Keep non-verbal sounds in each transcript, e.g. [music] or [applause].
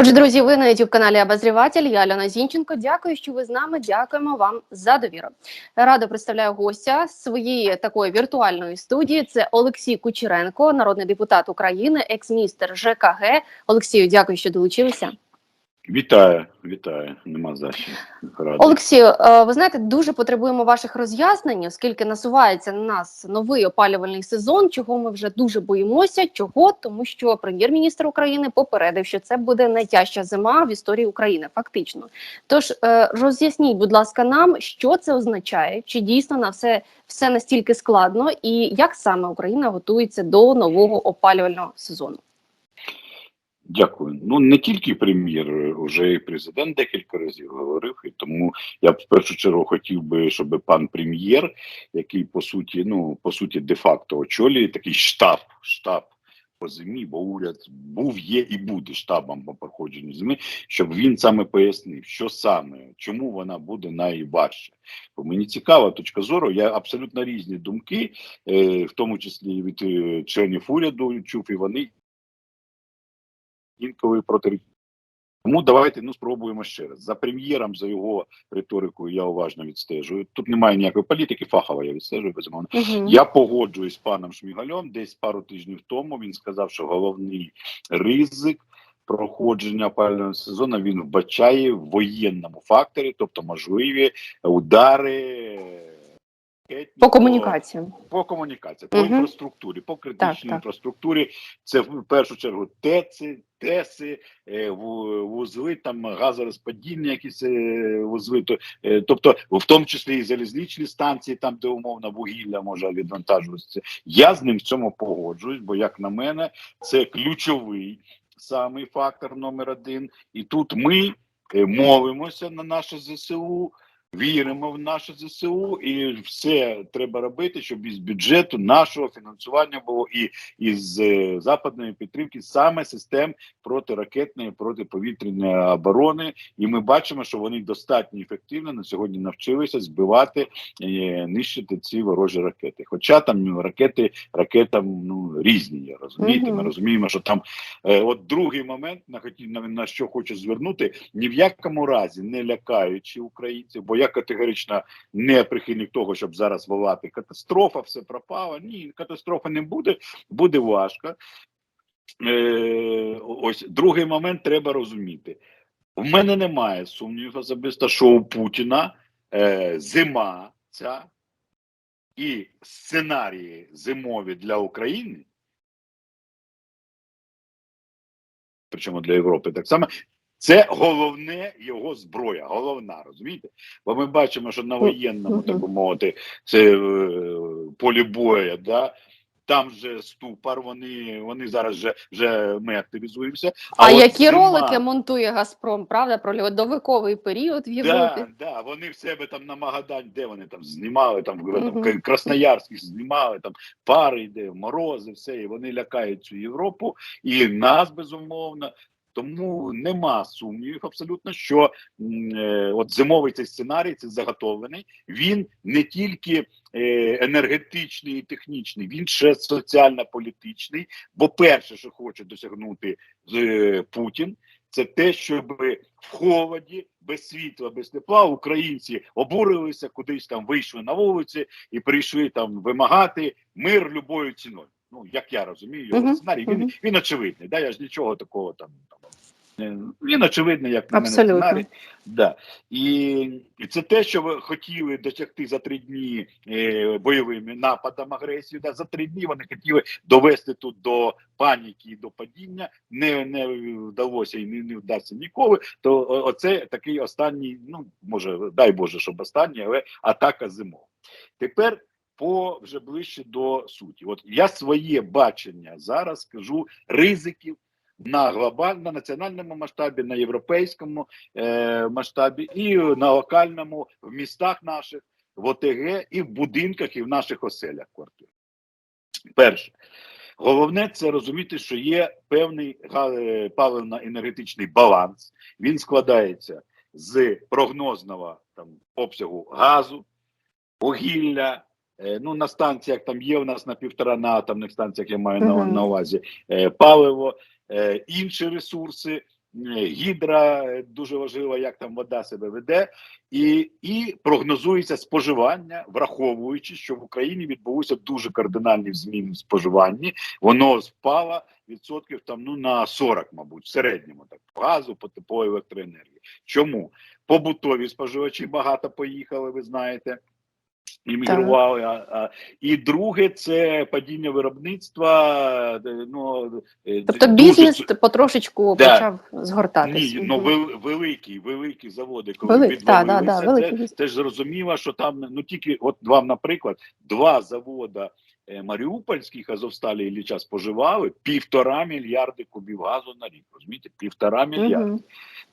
Отже, друзі, ви на youtube каналі Обозріватель. Я Альона Зінченко. Дякую, що ви з нами. Дякуємо вам за довіру. Радо представляю гостя своєї такої віртуальної студії. Це Олексій Кучеренко, народний депутат України, екс-міністр ЖКГ. Олексію, дякую, що долучилися. Вітаю, вітаю. Нема за що. Радий. Олексію, е, ви знаєте, дуже потребуємо ваших роз'яснень, оскільки насувається на нас новий опалювальний сезон, чого ми вже дуже боїмося. Чого? Тому що прем'єр-міністр України попередив, що це буде найтяжча зима в історії України, фактично. Тож е, роз'ясніть, будь ласка, нам, що це означає, чи дійсно на все, все настільки складно, і як саме Україна готується до нового опалювального сезону. Дякую. Ну не тільки прем'єр, вже і президент декілька разів говорив. І тому я б в першу чергу хотів би, щоб пан прем'єр, який по суті, ну по суті, де-факто очолює такий штаб, штаб по зимі, бо уряд був, є і буде штабом по проходженню зими, щоб він саме пояснив, що саме, чому вона буде найважча. Бо мені цікава точка зору. Я абсолютно різні думки, е, в тому числі від е, членів уряду чув, і вони інколи проти. Тому давайте ну спробуємо ще раз. За прем'єром, за його риторикою я уважно відстежую. Тут немає ніякої політики, фахова я відстежую, безумовно. Угу. Я погоджуюсь з паном Шмігальом. Десь пару тижнів тому він сказав, що головний ризик проходження опалювального сезону він вбачає в воєнному факторі, тобто можливі удари. По комунікаціям. по комунікації, по Мгм. інфраструктурі, по критичній Так, так. інфраструктурі. Це в першу чергу ТЕЦи, ТЕСи, е, вузли, там газорозподільні якісь е, вузли. Е, тобто, в тому числі і залізничні станції, там де умовно вугілля може відвантажуватися. Я з ним в цьому погоджуюсь, бо як на мене, це ключовий самий фактор номер один. І тут ми молимося на наше ЗСУ. Віримо в наше ЗСУ, і все треба робити, щоб із бюджету нашого фінансування було і із е, западної підтримки саме систем протиракетної протиповітряної оборони. І ми бачимо, що вони достатньо ефективно на сьогодні навчилися збивати е, нищити ці ворожі ракети. Хоча там ракети ракетам ну різні, розумієте. Ми розуміємо, що там е, от другий момент на, на що хочу звернути ні в якому разі не лякаючи українців, бо я категорично не прихильник того, щоб зараз волати катастрофа, все пропало. Ні, катастрофи не буде, буде важко. Е, ось другий момент треба розуміти. В мене немає сумнівів особисто, що у Путіна е, зима ця і сценарії зимові для України, причому для Європи так само, це головне його зброя, головна, розумієте? Бо ми бачимо, що на воєнному, так мовити, це е, полі бою, да, там же ступор, вони, вони зараз вже, вже ми активізуємося. А, от які зима- ролики монтує Газпром, правда, про льодовиковий період в Європі? Да, да, вони в себе там на Магадані, де вони там знімали, там, в Мгм. там Красноярськ знімали, там пари йде, морози, все, і вони лякають цю Європу і нас безумовно. Тому нема сумнівів абсолютно, що е, от зимовий цей сценарій, це заготовлений. Він не тільки е, енергетичний і технічний, він ще соціально-політичний. Бо перше, що хоче досягнути е, Путін, це те, щоб в холоді, без світла, без тепла українці обурилися, кудись там вийшли на вулиці і прийшли там вимагати мир любою ціною. Ну як я розумію, його Мгм, сценарій він, мгм. він очевидний. Да, я ж нічого такого там. там він очевидний, як на Абсолютно. мене сценарій. Да. І, це те, що ви хотіли досягти за три дні е, бойовими нападом агресії. Да, за три дні вони хотіли довести тут до паніки і до падіння. Не, не вдалося і не, не вдасться ніколи. То оце такий останній, ну може, дай Боже, щоб останній, але атака зимова. Тепер. По вже ближче до суті, от я своє бачення зараз скажу ризиків на глобальному національному масштабі, на європейському е, масштабі і на локальному в містах наших, в ОТГ, і в будинках, і в наших оселях квартир. Перше, головне це розуміти, що є певний е, паливно-енергетичний баланс. Він складається з прогнозного там обсягу газу, вугілля. Е, Ну, на станціях там є у нас на півтора на атомних станціях, я маю на, Мгм. на увазі е, паливо, е, інші ресурси, гідра дуже важлива, як там вода себе веде, і, і прогнозується споживання, враховуючи, що в Україні відбулися дуже кардинальні зміни в споживанні. Воно впало відсотків там ну на 40, мабуть, в середньому так по газу, по тепловій електроенергії. Чому побутові споживачі багато поїхали, ви знаєте. Іммігрували, а, і друге це падіння виробництва. Ну е, Тобто дуже бізнес потрошечку Да. почав згортатись. ні, ну великі, великі заводи, коли Вели- та, да, відвалилися, да, це, це ж зрозуміло, що там ну тільки от вам, наприклад, два завода е, маріупольських Азовсталі і Ілліча споживали півтора мільярди кубів газу на рік. Розумієте, півтора мільярда. Мгм.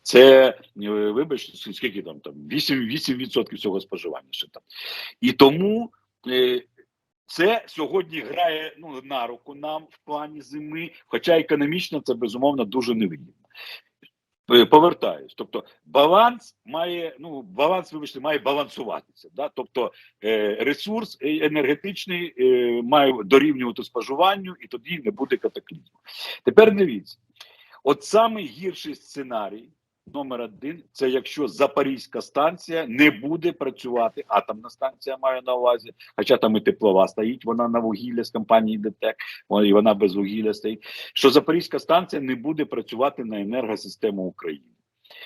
Це е, вибачте, скільки там там 8, 8% цього споживання ще там. І тому е, це сьогодні грає ну, на руку нам в плані зими, хоча економічно це безумовно дуже невигідно. Е, Повертаюсь, тобто баланс має ну баланс, вибачте, має балансуватися. Да? Тобто е, ресурс енергетичний е, має дорівнювати споживанню, і тоді не буде катаклізму. Тепер дивіться, от самий гірший сценарій номер один це якщо Запорізька станція не буде працювати, атомна станція маю на увазі, хоча там і теплова стоїть, вона на вугілля з компанії ДТЕК, і вона без вугілля стоїть. Що Запорізька станція не буде працювати на енергосистему України.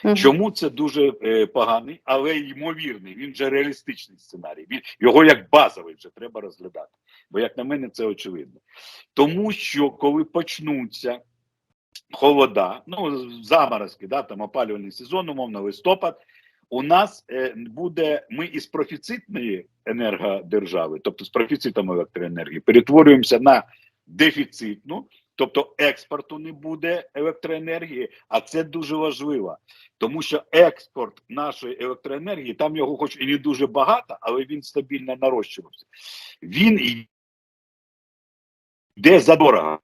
Мгм. Чому це дуже е, поганий, але ймовірний. Він же реалістичний сценарій. Він його як базовий вже треба розглядати. Бо, як на мене, це очевидно. Тому що коли почнуться холода, ну заморозки, да, там опалювальний сезон, умовно, листопад. У нас е, буде ми із профіцитної енергодержави, тобто з профіцитом електроенергії, перетворюємося на дефіцитну, тобто експорту не буде електроенергії, а це дуже важливо, тому що експорт нашої електроенергії, там його хоч і не дуже багато, але він стабільно нарощувався. Він йде задорого.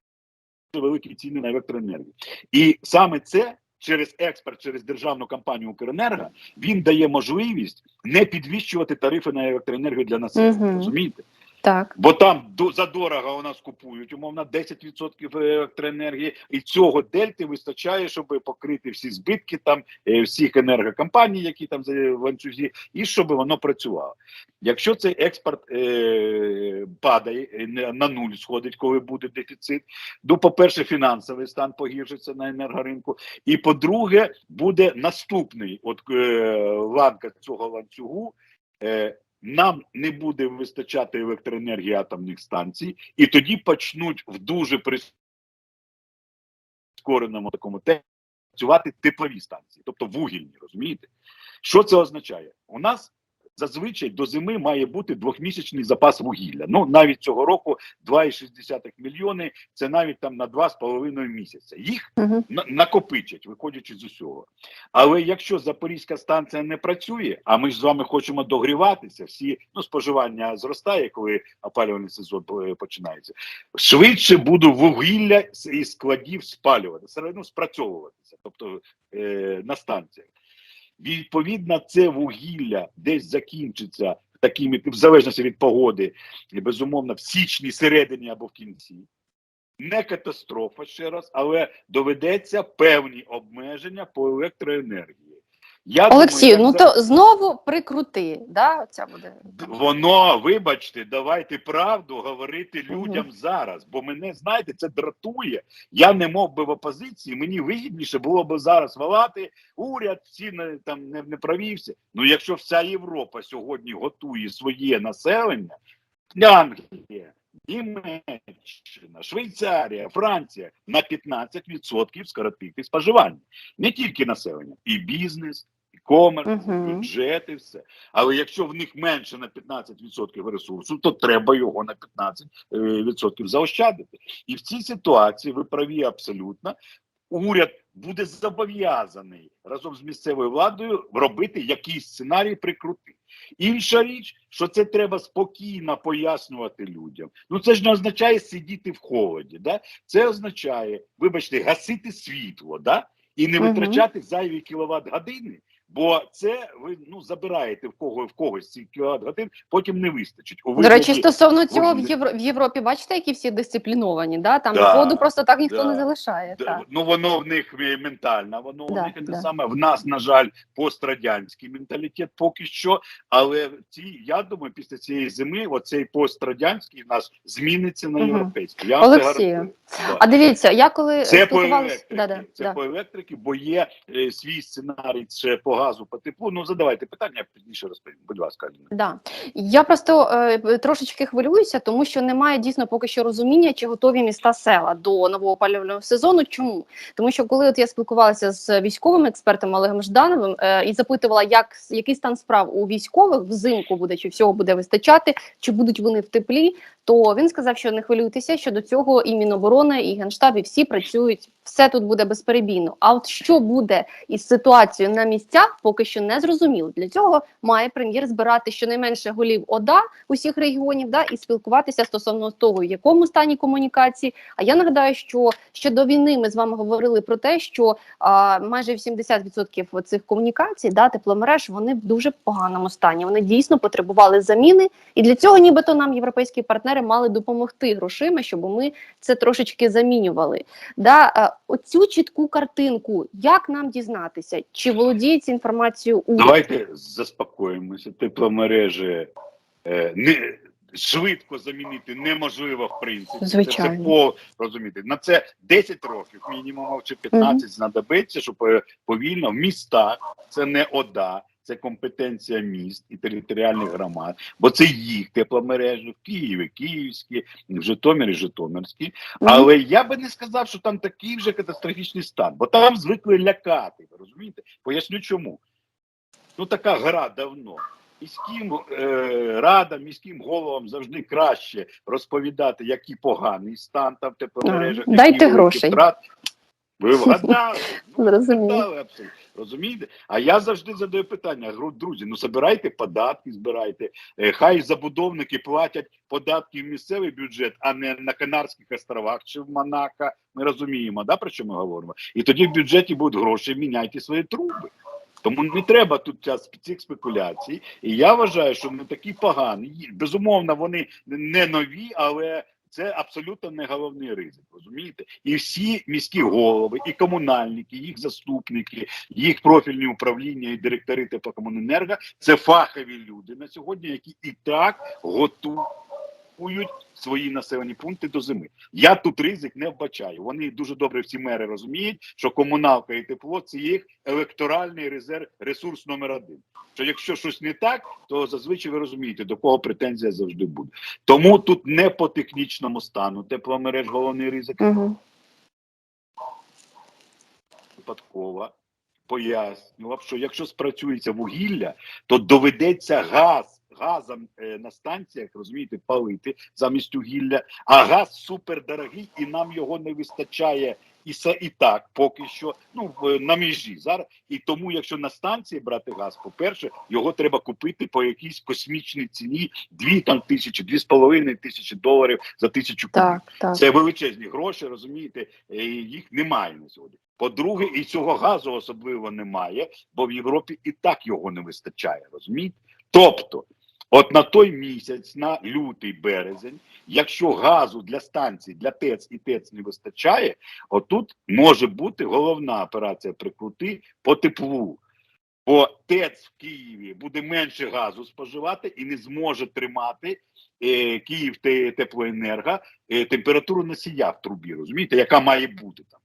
Великі ціни на електроенергію. І саме це через експорт, через державну компанію Укренерго, він дає можливість не підвищувати тарифи на електроенергію для населення. Угу. Розумієте? Так. Бо там до- задорого у нас купують, умовно, 10% електроенергії, і цього дельти вистачає, щоб покрити всі збитки там е, всіх енергокомпаній, які там за- в ланцюзі, і щоб воно працювало. Якщо цей експорт е, падає е, на нуль, сходить, коли буде дефіцит, ну, по-перше, фінансовий стан погіршиться на енергоринку, і по-друге, буде наступний от е, ланка цього ланцюгу. Е, нам не буде вистачати електроенергії атомних станцій, і тоді почнуть в дуже прискореному такому темпі працювати теплові станції, тобто вугільні, розумієте? Що це означає? У нас зазвичай до зими має бути двохмісячний запас вугілля. Ну навіть цього року 2,6 мільйони це навіть там на 2,5 місяця. Їх Мгм. на- накопичать, виходячи з усього. Але якщо Запорізька станція не працює, а ми ж з вами хочемо догріватися, всі ну споживання зростає, коли опалювальний сезон е, починається. Швидше буду вугілля із складів спалювати, одно спрацьовуватися, тобто е, на станціях. Відповідно, це вугілля десь закінчиться такими, в залежності від погоди, безумовно, в січні, середині або в кінці. Не катастрофа ще раз, але доведеться певні обмеження по електроенергії. Я Олексію, думаю, ну як то знову прикрути. Да? Ця буде. Воно, вибачте, давайте правду говорити людям зараз. Бо мене, знаєте, це дратує. Я не мов би в опозиції. Мені вигідніше було б зараз волати уряд, всі не там не, не провівся. Ну якщо вся Європа сьогодні готує своє населення, Англія, Німеччина, Швейцарія, Франція на 15% скоротити споживання. Не тільки населення, і бізнес, комерс, Мгм. бюджети, все. Але якщо в них менше на 15% ресурсу, то треба його на 15% заощадити. І в цій ситуації ви праві абсолютно. Уряд буде зобов'язаний разом з місцевою владою робити якийсь сценарій прикрути. Інша річ, що це треба спокійно пояснювати людям. Ну це ж не означає сидіти в холоді. Да? Це означає, вибачте, гасити світло, да? і не витрачати зайві кіловат години. Бо це ви ну забираєте в кого в когось ці кіловат годин, потім не вистачить. У До речі, стосовно цього в Євро в Європі, бачите, які всі дисципліновані, да? там Да, ходу просто так ніхто да. не залишає. Д- Так. Ну воно в них ментально, воно Да, у них не да. саме. В нас, на жаль, пострадянський менталітет поки що. Але ці, я думаю, після цієї зими оцей пострадянський в нас зміниться на європейський. Я вам це Олексію. Да. А дивіться, я коли Це по електрики, да, да, це да. по електрики, бо є е, свій сценарій ще по газу, по теплу. Ну задавайте питання, пізніше розповім. Будь ласка, Аліна. Да. Я просто е, трошечки хвилююся, тому що немає дійсно поки що розуміння, чи готові міста села до нового опалювального сезону. Чому? Тому що коли от я спілкувалася з військовим експертом Олегом Ждановим е, і запитувала, як який стан справ у військових взимку буде, чи всього буде вистачати, чи будуть вони в теплі, то він сказав, що не хвилюйтеся, що до цього і Міноборони, і Генштаб, і всі працюють. Все тут буде безперебійно. А от що буде із ситуацією на місцях, поки що не зрозуміло. Для цього має прем'єр збирати щонайменше голів ОДА усіх регіонів, да і спілкуватися стосовно того, в якому стані комунікації. А я нагадаю, що ще до війни ми з вами говорили про те, що а, майже 80% цих комунікацій, да, тепломереж, вони в дуже поганому стані. Вони дійсно потребували заміни, і для цього, нібито, нам європейські партнери мали допомогти грошима, щоб ми це трошечки замінювали. Да, оцю чітку картинку, як нам дізнатися, чи володіє ці інформацією уряд? Давайте заспокоїмося. Тепломережі е, не швидко замінити неможливо в принципі. Це Звичайно. все по розумієте. На це 10 років, мінімум чи 15 знадобиться, щоб е, повільно в містах це не ОДА. Це компетенція міст і територіальних громад, бо це їх тепломережі в Києві, Київські, в Житомирі, Житомирські. Але я би не сказав, що там такий вже катастрофічний стан, бо там звикли лякати. Ви розумієте? Поясню чому. Ну така гра давно. Міським е, радам, міським головам завжди краще розповідати, який поганий стан там в тепломережах. Дайте грошей. втрати. Ви [laughs] вгадали. Ну, вгадали абсолютно. Розумієте? А я завжди задаю питання: друзі, ну збирайте податки, збирайте. Е, Хай забудовники платять податки в місцевий бюджет, а не на Канарських островах чи в Монако. Ми розуміємо, да, про що ми говоримо? І тоді в бюджеті будуть гроші, міняйте свої труби. Тому не треба тут цих спекуляцій. І я вважаю, що не такі погані. Безумовно, вони не нові, але це абсолютно не головний ризик. Розумієте? І всі міські голови, і комунальники, їх заступники, їх профільні управління і директори теплокомуненерго – це фахові люди на сьогодні, які і так готують свої населені пункти до зими. Я тут ризик не вбачаю. Вони дуже добре всі мери розуміють, що комуналка і тепло це їх електоральний резерв, ресурс номер один. Що якщо щось не так, то зазвичай ви розумієте, до кого претензія завжди буде. Тому тут не по технічному стану тепломереж головний ризик Угу. випадково пояснював, що якщо спрацюється вугілля, то доведеться газ газом е, на станціях, розумієте, палити замість вугілля, а газ супердорогий, і нам його не вистачає і це і так, поки що, ну на межі зараз. І тому, якщо на станції брати газ, по-перше, його треба купити по якійсь космічній ціні, дві там тисячі, дві з половиною тисячі доларів за тисячу кубів. Так, так. Це величезні гроші, розумієте, їх немає на сьогодні. По-друге, і цього газу особливо немає, бо в Європі і так його не вистачає, розумієте? Тобто, от на той місяць, на лютий березень, якщо газу для станцій, для ТЕЦ і ТЕЦ не вистачає, отут може бути головна операція прикрути по теплу. Бо ТЕЦ в Києві буде менше газу споживати і не зможе тримати е, Київ те- теплоенерго е, температуру носія в трубі, розумієте, яка має бути там.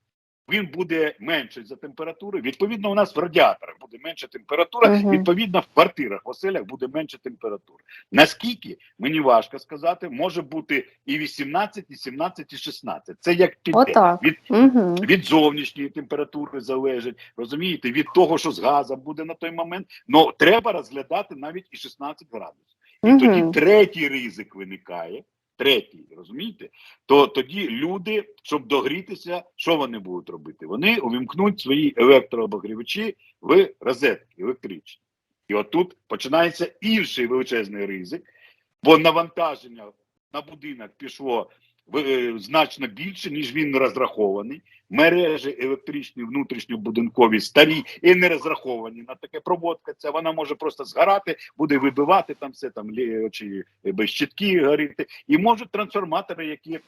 Він буде менший за температури. Відповідно, у нас в радіаторах буде менша температура. Мгм. Відповідно, в квартирах, в оселях буде менша температура. Наскільки мені важко сказати, може бути і 18, і 17, і 16. Це як піде. Від Угу. від зовнішньої температури залежить, розумієте, від того, що з газом буде на той момент. Ну треба розглядати навіть і 16 градусів. І тоді Угу. третій ризик виникає. Третій, розумієте? То тоді люди, щоб догрітися, що вони будуть робити? Вони увімкнуть свої електрообогрівачі в розетки електричні. І отут починається інший величезний ризик, бо навантаження на будинок пішло значно більше, ніж він розрахований. Мережі електричні внутрішньобудинкові старі і не розраховані на таке проводка. Ця вона може просто згорати, буде вибивати там все там лі- чи без щитки горіти. І можуть трансформатори, які е,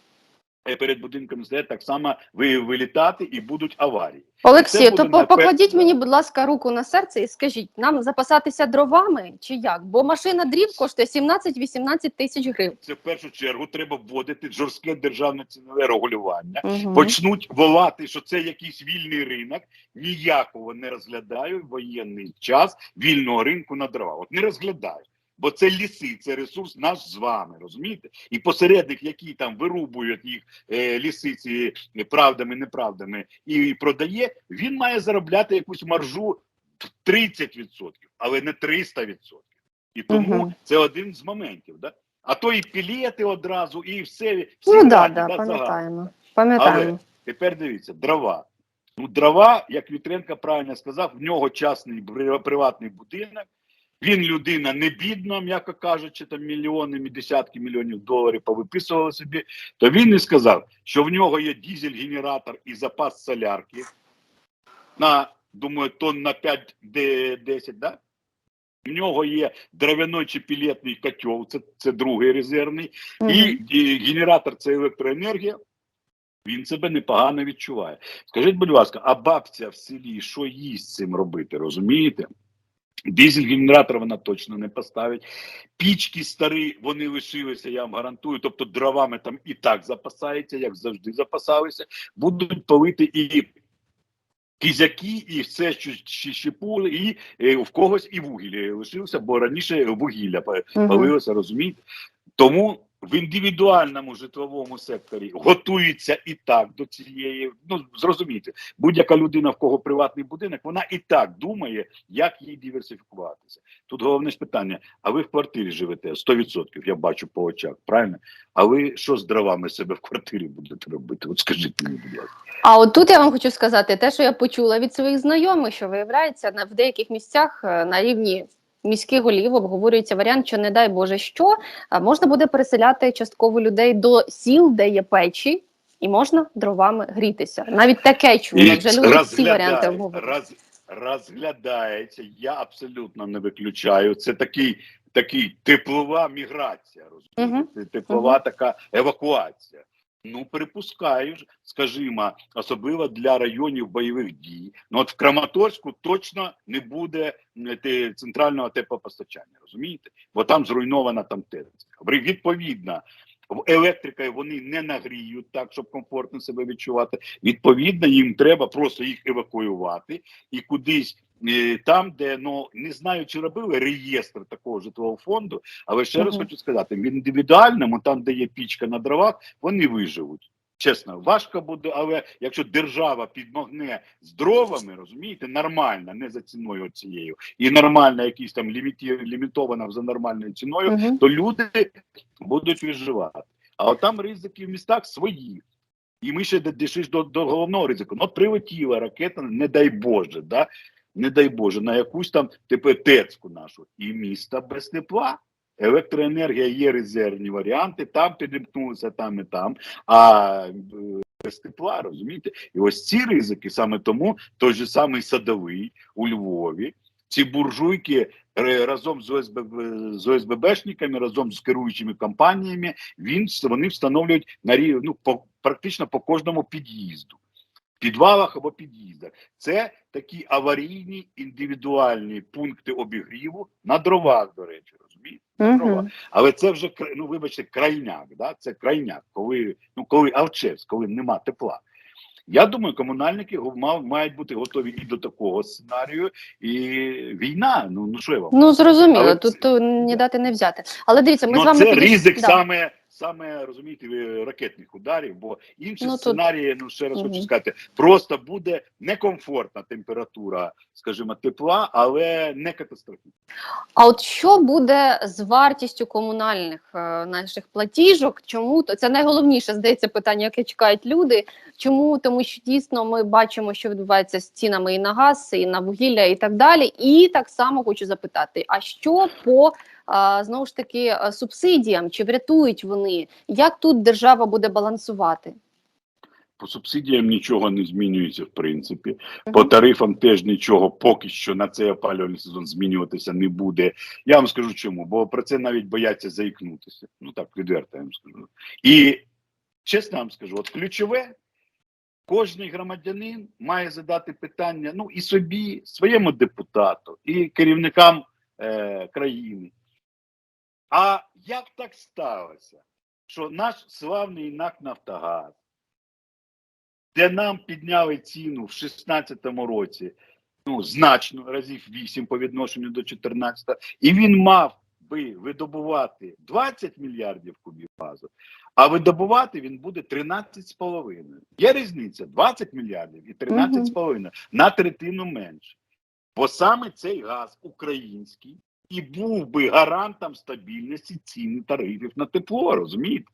перед будинком стоять, так само ви- вилітати і будуть аварії. Олексію, буде то напев- покладіть мені, будь ласка, руку на серце і скажіть, нам запасатися дровами чи як? Бо машина дрів коштує 17-18 тисяч гривень. Це в першу чергу треба вводити жорстке державне цінове регулювання. Мгм. почнуть волати, що це якийсь вільний ринок. Ніякого не розглядаю воєнний час вільного ринку на дрова. От не розглядаю. Бо це ліси, це ресурс наш з вами, розумієте? І посередник, які там вирубують їх е, ліси ці правдами, неправдами, і продає, він має заробляти якусь маржу 30%, але не 300%. І тому Мгм. це один з моментів. Да? А то і пілети одразу, і все. всі Ну да, да, да, пам'ятаємо. Пам'ятаємо. Тепер дивіться, дрова. Ну, дрова, як Вітренко правильно сказав, в нього частний приватний будинок. Він людина не бідна, м'яко кажучи, там мільйони, десятки мільйонів доларів повиписували собі. То він і сказав, що в нього є дізель-генератор і запас солярки на, думаю, тонн на 5-10, да? В нього є дровяной чи пілетний котел, це, це другий резервний. Мгм. І, і генератор це електроенергія. Він себе непогано відчуває. Скажіть, будь ласка, а бабця в селі що їсть з цим робити, розумієте? Дизель-генератор вона точно не поставить. Пічки старі, вони лишилися, я вам гарантую. Тобто дровами там і так запасається, як завжди запасалися. Будуть палити і кізяки, і все, що щепули, і е, в когось і вугілля лишилося, бо раніше вугілля палилося, розумієте? Тому в індивідуальному житловому секторі готується і так до цієї. Ну зрозумійте, будь-яка людина, в кого приватний будинок, вона і так думає, як їй диверсифікуватися. Тут головне ж питання: а ви в квартирі живете 100%, я бачу по очах, правильно? А ви що з дровами себе в квартирі будете робити? От скажіть мені, будь ласка. А от тут я вам хочу сказати, те, що я почула від своїх знайомих, що виявляється, на в деяких місцях е, на рівні міських голів обговорюється варіант, що не дай Боже, що можна буде переселяти частково людей до сіл, де є печі, і можна дровами грітися. Навіть таке чула. Вже люди всі варіанти обговорюють. роз, розглядається. Я абсолютно не виключаю. Це такий, такий теплова міграція. Розумієте? Це Теплова така евакуація. Ну, припускаю скажімо, особливо для районів бойових дій. Ну от в Краматорську точно не буде центрального теплопостачання, розумієте? Бо там зруйнована там ТЕЦ. Відповідно, в електрика вони не нагріють так, щоб комфортно себе відчувати. Відповідно, їм треба просто їх евакуювати і кудись. Там, де ну не знаю, чи робили реєстр такого житлового фонду, але ще раз хочу сказати: в індивідуальному, там, де є пічка на дровах, вони виживуть. Чесно, важко буде, але якщо держава підмогне з дровами, розумієте, нормально, не за ціною цією, і нормально якісь там ліміті, лімітована за нормальною ціною, Мгм. то люди будуть виживати. А от там ризики в містах свої. І ми ще дійшли до, до головного ризику. Ну, прилетіла ракета, не дай Боже, да? Не дай Боже, на якусь там типу, тецьку нашу. І міста без тепла. Електроенергія є резервні варіанти, там підімкнулися, там і там. А е, без тепла, розумієте? І ось ці ризики саме тому той же самий садовий у Львові, ці буржуйки е, разом з ОСББ, з ОСББшниками, разом з керуючими компаніями, він вони встановлюють на рів- ну, по практично по кожному під'їзду. Підвалах або під'їздах. Це такі аварійні індивідуальні пункти обігріву на дровах, до речі, розумієте? Мгм. Але це вже ну, вибачте, крайняк. Да? Це крайняк, коли ну коли алчевс, коли нема тепла. Я думаю, комунальники мають бути готові і до такого сценарію, і війна. Ну ну що я вам Ну зрозуміло, Але тут це- не дати не взяти. Але дивіться, ми ну, з вами це ризик да. саме, саме розумієте, ви- ракетних ударів, бо інші Ну, тут- сценарії, ну ще раз Мгм. хочу сказати, просто буде некомфортна температура, скажімо, тепла, але не катастрофічна. А от що буде з вартістю комунальних е, наших платіжок? Чому то це найголовніше здається питання, яке чекають люди? Чому тому, що дійсно ми бачимо, що відбувається з цінами і на газ, і на вугілля, і так далі. І так само хочу запитати: а що по знову ж таки субсидіям? Чи врятують вони? Як тут держава буде балансувати? По субсидіям нічого не змінюється в принципі. По тарифам теж нічого поки що на цей опалювальний сезон змінюватися не буде. Я вам скажу чому, бо про це навіть бояться заікнутися. Ну так відверто я вам скажу. І чесно вам скажу, от ключове, кожний громадянин має задати питання ну і собі, своєму депутату, і керівникам е, країни. А як так сталося, що наш славний НАК Нафтогаз, де нам підняли ціну в 16-му році, ну, значно, разів 8 по відношенню до 14 і він мав би видобувати 20 мільярдів кубів газу, а видобувати він буде 13,5. Є різниця 20 мільярдів і 13,5 на третину менше. Бо саме цей газ український і був би гарантом стабільності цін тарифів на тепло, розумієте?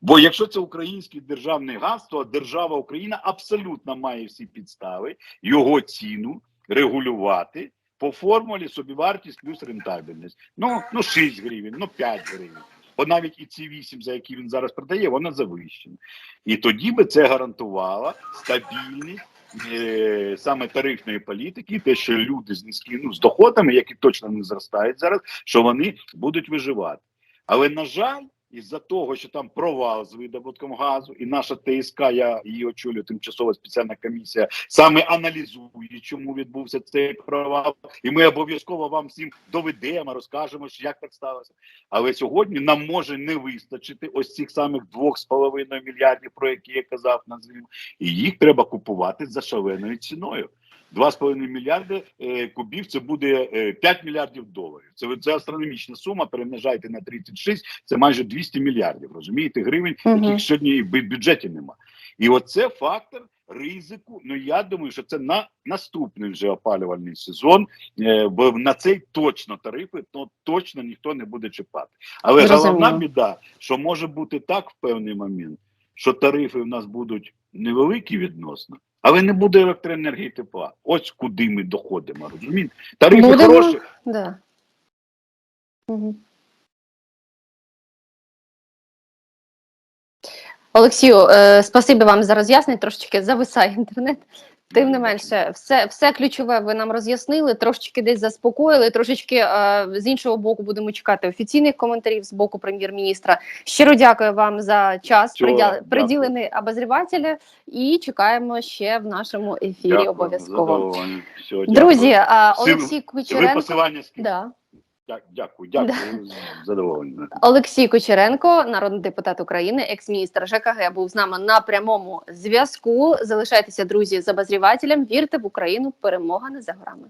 Бо якщо це український державний газ, то держава Україна абсолютно має всі підстави його ціну регулювати по формулі собівартість плюс рентабельність. Ну, ну 6 гривень, ну 5 гривень. Бо навіть і ці 8, за які він зараз продає, вона завищена. І тоді би це гарантувало стабільність саме тарифної політики, те, що люди з низькі, ну, з доходами, які точно не зростають зараз, що вони будуть виживати. Але на жаль, із-за того, що там провал з видобутком газу, і наша ТСК, я її очолюю, тимчасова спеціальна комісія, саме аналізує, чому відбувся цей провал, і ми обов'язково вам всім доведемо, розкажемо, як так сталося. Але сьогодні нам може не вистачити ось цих самих 2,5 мільярдів, про які я казав на зиму, і їх треба купувати за шаленою ціною. 2,5 мільярди е, кубів це буде е, 5 мільярдів доларів. Це, це астрономічна сума. Перемножайте на 36, це майже 200 мільярдів. Розумієте, гривень, яких сьогодні в бюджеті нема. І оце фактор ризику. Ну я думаю, що це на наступний вже опалювальний сезон, е, бо на цей точно тарифи ну, точно ніхто не буде чіпати. Але Зрозуміло. головна біда, що може бути так в певний момент, що тарифи в нас будуть невеликі відносно. Але не буде електроенергії і тепла. Ось куди ми доходимо. Розумієте? Тарифи Будемо- хороші, Да. Угу. Олексію, е, спасибі вам за роз'яснення. Трошечки зависає інтернет. Тим не менше, все, все ключове ви нам роз'яснили, трошечки десь заспокоїли. Трошечки е, з іншого боку будемо чекати офіційних коментарів з боку прем'єр-міністра. Щиро дякую вам за час, Приділи, приділений обозрівателя, і чекаємо ще в нашому ефірі Дякую, обов'язково. Друзі, Всім- Олексій ви посилання скільки? Да. Дя- Дякую, дякую. задоволення. Олексій Кучеренко, народний депутат України, екс-міністр ЖКГ, був з нами на прямому зв'язку. Залишайтеся, друзі, з обозрівателем. Вірте в Україну. Перемога не за горами.